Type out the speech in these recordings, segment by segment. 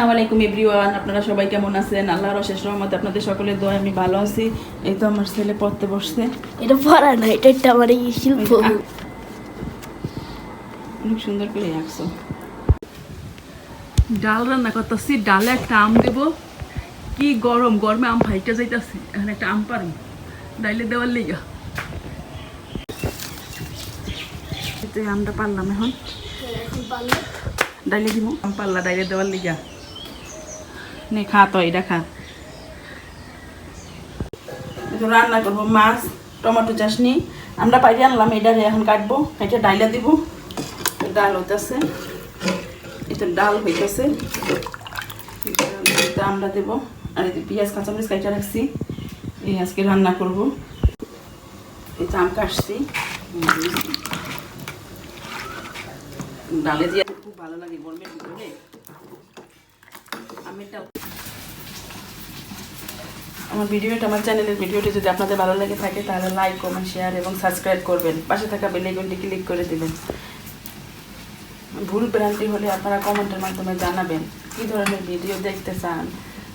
আসসালামু আলাইকুম এভরিওয়ান। আপনারা সবাই কেমন আছেন? আল্লাহর অশেষ রহমতে আপনাদের সকলের দোয়া আমি ভালো আছি। এই তো আমার ছেলে পড়তে বসছে। এটা পড়া না এটা একটা আমার এই শিল্প। অনেক সুন্দর করে আঁকছো। ডাল রান্না করতেছি ডালে একটা আম দেব। কি গরম গরমে আম ফাইটা যাইতাছে এখন একটা আম পারম। ডাইলে দেওয়ার লেগা। আমটা পারলাম এখন। ডাইলে দিব। আম পারলা ডাইলে দেওয়ার লেগা। নে খা তো, এটা খা। রান্না করব, মাছ, টমেটো চাটনি আমরা পাইরে আনলাম এটারে এখন কাটবো। এটা ডাইলা দিব। ডাল হইতেছে। এটা ডাল হইতেছে। আমরা দেবো। আর পেঁয়াজ, কাঁচামরিচ কাইটা রাখছি। এই আজকে রান্না করব। যে আম কাটছি। ডালে দিয়ে খুব ভালো লাগে, গরমের ভিতরে। আমেরটা আমার ভিডিওটা, আমার চ্যানেলের ভিডিওটি যদি আপনাদের ভালো লেগে থাকে, তাহলে লাইক কমেন্ট শেয়ার এবং সাবস্ক্রাইব করবেন। পাশে থাকা বেলাইকনটি ক্লিক করে দিবেন। ভুল ভ্রান্তি হলে আপনারা কমেন্টের মাধ্যমে জানাবেন, কী ধরনের ভিডিও দেখতে চান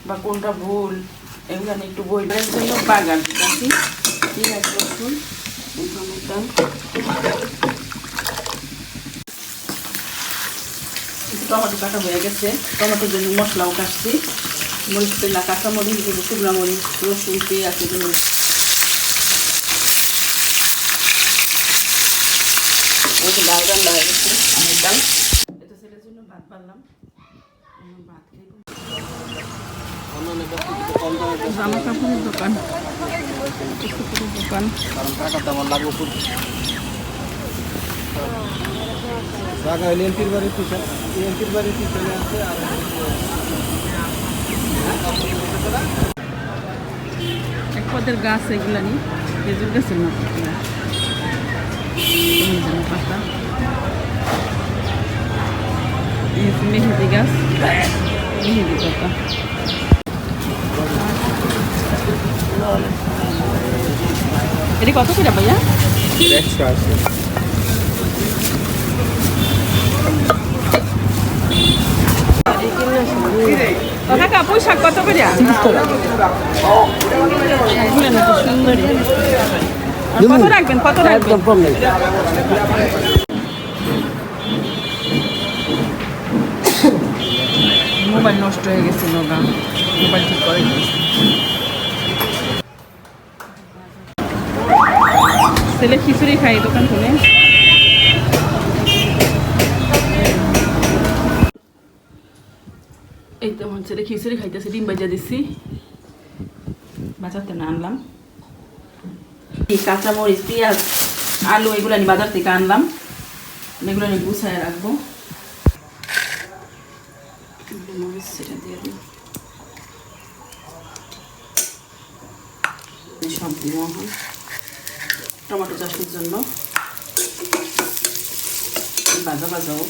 বা কোনটা ভুল, এগুলো আমি একটু জন্য বাগান রাখি পেঁয়াজ রসুন টমেটো টমেটো কাটা হয়ে গেছে, টমেটোর জন্য মশলাও কাটছি। মরিচ তেলা কাঁচা মরিচ দিব শুকনো মরিচ রসুন পেঁয়াজ এগুলো ডাল রান্না হয়ে গেছে আমের ডাল? এটা ছেলের জন্য ভাত বাড়লাম ভাত জামা কাপড়ের দোকান। দোকান জায়গা হইলে বাড়ির পিছনে এমপির বাড়ির পিছনে আছে আর এক পদের গাছ এগুলা নি? খেজুর গাছের মতো পাতা মেহেদি গাছ। মেহেদি পাতা। এটা কত করে ভাইয়া? একশো কাকা কত করে? কত রাখবেন? কত রাখবেন? মোবাইল নষ্ট হয়ে গেছে নগা। মোবাইল ঠিক করে। ছেলে খিচুড়ি খাই দোকান খুলে এই তো আমার ছেলে খিচুড়ি খাইতেছে, ডিম বাজা দিচ্ছি বাজারতে না আনলাম। কাঁচামরিচ, পেঁয়াজ, আলু এগুলো আমি বাজার থেকে আনলাম। এগুলো আমি গুছায় রাখব। টমেটো চাষের জন্য। ভাজা ভাজাও।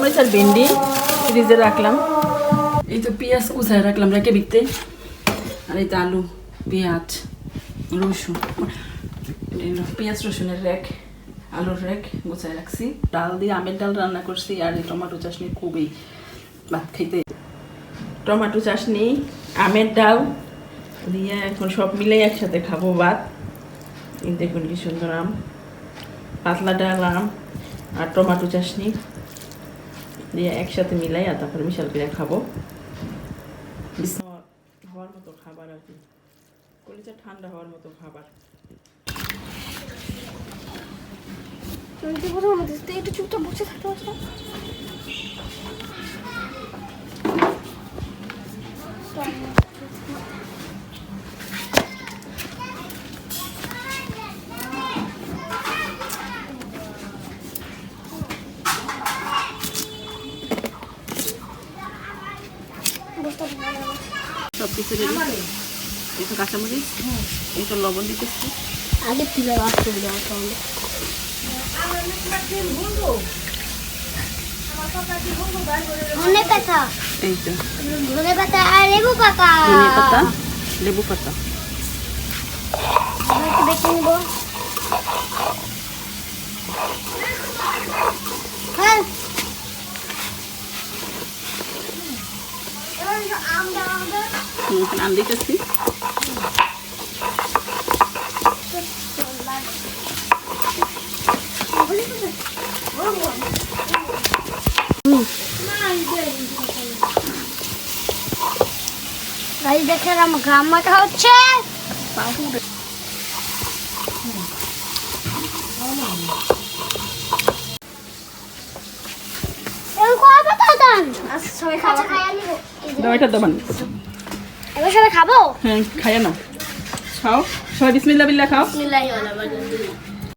মরিচ আর ভেন্ডি ফ্রিজে রাখলাম। এই তো পেঁয়াজ কুচায় রাখলাম, রেখে বিকতে আর এই তো আলু, পেঁয়াজ, রসুন। পেঁয়াজ, রসুনের রেক, আলুর রেক গোছায় রাখছি। ডাল দিয়ে আমের ডাল রান্না করছি, আর এই টমেটো চাটনি খুবই ভাত খেতে টমেটো চাটনি আমের ডাল দিয়ে এখন সব মিলে একসাথে খাব ভাত। দেখুন কি সুন্দর আম, পাতলা ডাল আম আর টমেটো চাটনি দিয়ে একসাথে মিলাই আর তারপরে মিশাল করে খাব। হওয়ার মতো খাবার আর কি। কলিজা ঠান্ডা হওয়ার মতো খাবার। তুমি কি বলো আমাদের? সাথে একটু চুপচাপ বসে থাকতে পারছ কিছু এই তো কাঁচামরিচ এই তো লবণ দিতেছি। আগে তুলে রাখতে হবে তাহলে। ধনে পাতা। এই তো। ধনে পাতা আর লেবু পাতা। লেবু পাতা। একটু বেটে আমি এখন আন দিতেছি। গাড়ি দেখে আমার ঘাম মাথা হচ্ছে। দেবান। এবার সবাই খাব? হ্যাঁ খাইয়া নাও। খাও। সবাই বিসমিল্লা বিল্লা খাও। বিসমিল্লাহি